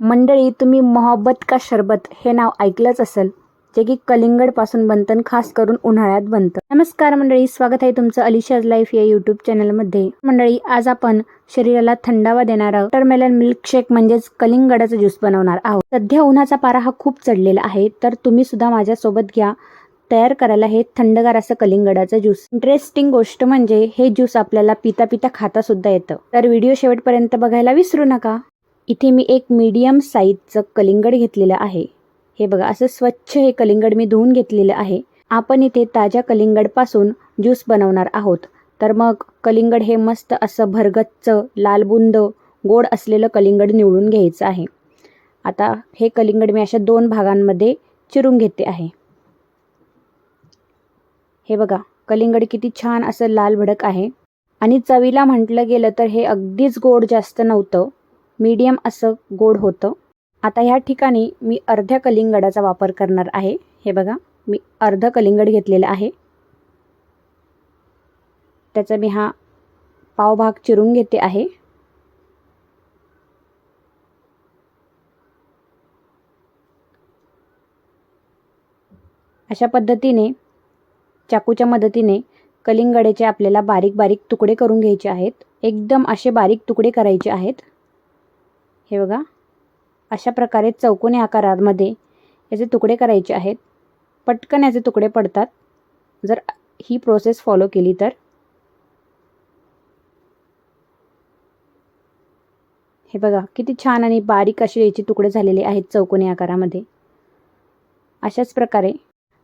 मंडळी तुम्ही मोहब्बत का शरबत? हे नाव ऐकलंच असेल जे की कलिंगडपासून बनतं आणि खास करून उन्हाळ्यात बनतं. नमस्कार मंडळी स्वागत आहे तुमचं अलिशाज लाईफ या यूट्यूब चॅनलमध्ये मंडळी आज आपण शरीराला थंडावा देणारा वॉटरमेलन मिल्कशेक म्हणजेच कलिंगडाचं ज्यूस बनवणार आहोत. सध्या उन्हाचा पारा हा खूप चढलेला आहे तर तुम्ही सुद्धा माझ्यासोबत घ्या. तयार करायला हे थंडगार असं कलिंगडाचं ज्यूस इंटरेस्टिंग गोष्ट म्हणजे हे ज्यूस आपल्याला पिता पिता खाता सुद्धा येतं. तर व्हिडिओ शेवटपर्यंत बघायला विसरू नका. इथे मी एक मीडियम साईजचं कलिंगड घेतलेलं आहे. हे बघा असं स्वच्छ हे कलिंगड मी धुवून घेतलेलं आहे. आपण इथे ताज्या कलिंगडपासून ज्यूस बनवणार आहोत. तर मग कलिंगड हे मस्त असं भरगच्च लालबुंद गोड असलेलं कलिंगड निवडून घ्यायचं आहे. आता हे कलिंगड मी अशा दोन भागांमध्ये चिरून घेते आहे. हे बघा कलिंगड किती छान असं लाल भडक आहे. आणि चवीला म्हटलं गेलं तर हे अगदीच गोड जास्त नव्हतं. मीडियम असं गोड होतं. आता ह्या ठिकाणी मी अर्ध्या कलिंगडाचा वापर करणार आहे. हे बघा मी अर्ध कलिंगड घेतलेलं आहे. त्याचा मी हा पावभाग चिरून घेते आहे. अशा पद्धतीने चाकूच्या मदतीने कलिंगडाचे आपल्याला बारीक बारीक तुकडे करून घ्यायचे आहेत. एकदम असे बारीक तुकडे करायचे आहेत. हे बघा. अशा प्रकारे चौकोनी आकारामध्ये याचे तुकडे करायचे आहेत. पटकन याचे तुकडे पडतात. जर ही प्रोसेस फॉलो केली तर. हे बघा किती छान आणि बारीक असे याचे तुकडे झालेले आहेत चौकोनी आकारामध्ये. अशाच प्रकारे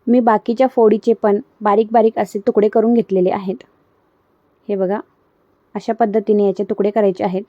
मी बाकीच्या फोडीचे पण बारीक बारीक असे तुकडे करून घेतलेले आहेत. हे बघा अशा पद्धतीने याचे तुकडे करायचे आहेत.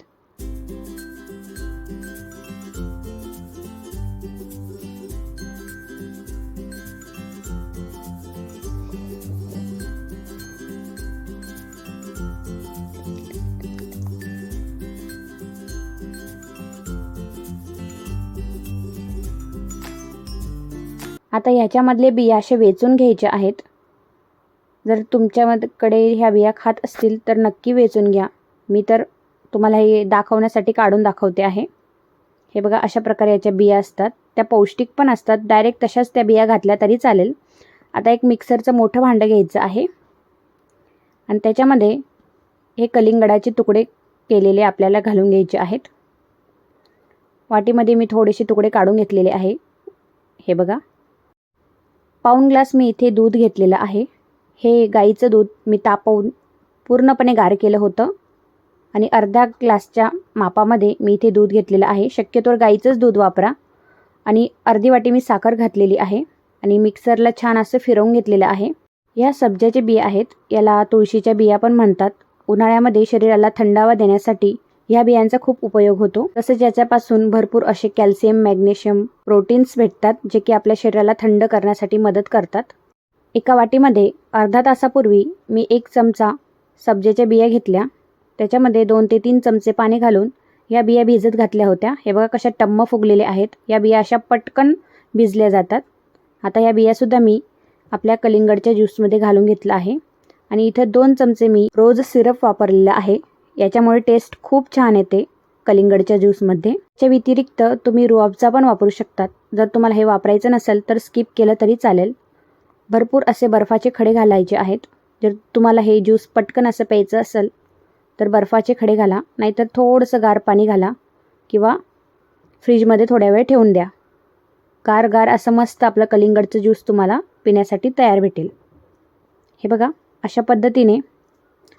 आता ह्याच्यामधले बिया असे वेचून घ्यायचे आहेत. जर तुमच्याकडे ह्या बिया खात असतील तर नक्की वेचून घ्या. मी तर तुम्हाला हे दाखवण्यासाठी काढून दाखवते आहे. हे बघा अशा प्रकारे याच्या बिया असतात. त्या पौष्टिक पण असतात. डायरेक्ट तशाच त्या बिया घातल्या तरी चालेल. आता एक मिक्सरचं मोठं भांडं घ्यायचं आहे. आणि त्याच्यामध्ये हे कलिंगडाचे तुकडे केलेले आपल्याला घालून घ्यायचे आहेत. वाटीमध्ये मी थोडेसे तुकडे काढून घेतलेले आहे. हे बघा. पाऊण ग्लास मी इथे दूध घेतलेलं आहे. हे गाईचं दूध मी तापवून पूर्णपणे गार केलं होतं आणि अर्धा ग्लासच्या मापामध्ये मी इथे दूध घेतलेलं आहे. शक्यतोवर गाईचंच दूध वापरा आणि अर्धी वाटी मी साखर घातलेली आहे आणि मिक्सरला छान असं फिरवून घेतलेलं आहे. या सब्जाचे बिया आहेत याला तुळशीच्या बिया पण म्हणतात. उन्हाळ्यामध्ये शरीराला थंडावा देण्यासाठी ह्या बियांचा खूप उपयोग होतो. तसेच याच्यापासून भरपूर असे कॅल्शियम मॅग्नेशियम प्रोटीन्स भेटतात जे की आपल्या शरीराला थंड करण्यासाठी मदत करतात. एका वाटीमध्ये अर्धा तासापूर्वी मी एक चमचा सब्जेच्या बिया घेतल्या. त्याच्यामध्ये दोन ते तीन चमचे पाणी घालून या बिया भिजत घातल्या होत्या. हे बघा कशा टम्म फुगलेल्या आहेत. या बिया अशा पटकन भिजल्या जातात. आता या बियासुद्धा मी आपल्या कलिंगडच्या ज्यूसमध्ये घालून घेतला आहे. आणि इथं दोन चमचे मी रोज सिरप वापरलेला आहे. याच्यामुळे टेस्ट खूप छान येते कलिंगडच्या ज्यूसमध्ये त्याच्या व्यतिरिक्त तुम्ही रुआबचा पण वापरू शकतात. जर तुम्हाला हे वापरायचं नसेल तर स्किप केलं तरी चालेल. भरपूर असे बर्फाचे खडे घालायचे आहेत. जर तुम्हाला हे ज्यूस पटकन असं प्यायचं असेल तर बर्फाचे खडे घाला. नाहीतर थोडंसं गार पाणी घाला किंवा फ्रीजमध्ये थोड्या वेळ ठेवून द्या. गार गार असं मस्त आपलं कलिंगडचं ज्यूस तुम्हाला पिण्यासाठी तयार भेटेल. हे बघा अशा पद्धतीने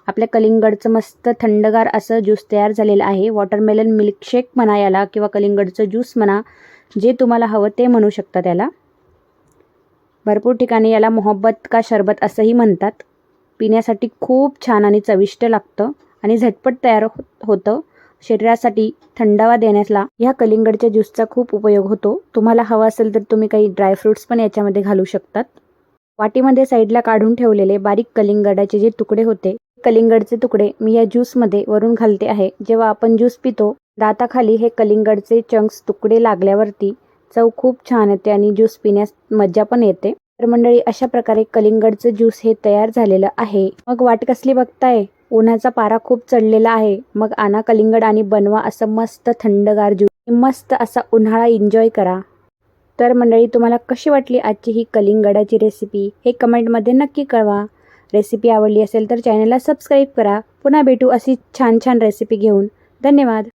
आपल्या कलिंगडचं मस्त थंडगार असं ज्यूस तयार झालेलं आहे. वॉटरमेलन मिल्कशेक म्हणा याला किंवा कलिंगडचं ज्यूस म्हणा जे तुम्हाला हवं ते म्हणू शकता त्याला. भरपूर ठिकाणी याला मोहब्बत का शरबत असंही म्हणतात. पिण्यासाठी खूप छान आणि चविष्ट लागतं आणि झटपट तयार हो-, होतं. शरीरासाठी थंडावा देण्याला ह्या कलिंगडच्या ज्यूसचा खूप उपयोग होतो. तुम्हाला हवं असेल तर तुम्ही काही ड्रायफ्रूट्स पण याच्यामध्ये घालू शकतात. वाटीमध्ये साईडला काढून ठेवलेले बारीक कलिंगडाचे जे तुकडे होते कलिंगडचे तुकडे मी या ज्यूसमध्ये वरून घालते आहे. जेव्हा आपण ज्यूस पितो दाताखाली हे कलिंगडचे चंक्स तुकडे लागल्यावरती चव खूप छान येते आणि ज्यूस पिण्यास मज्जा पण येते. तर मंडळी अशा प्रकारे कलिंगडचं ज्यूस हे तयार झालेलं आहे. मग वाट कसली बघताय? उन्हाचा पारा खूप चढलेला आहे. मग आना कलिंगड आणि बनवा असं मस्त थंडगार ज्यूस. मस्त असा उन्हाळा एन्जॉय करा. तर मंडळी तुम्हाला कशी वाटली आजची ही कलिंगडाची रेसिपी हे कमेंटमध्ये नक्की कळवा. रेसिपी आवडली असेल तर चॅनलला सबस्क्राईब करा. पुन्हा भेटू अशी छान छान रेसिपी घेऊन. धन्यवाद.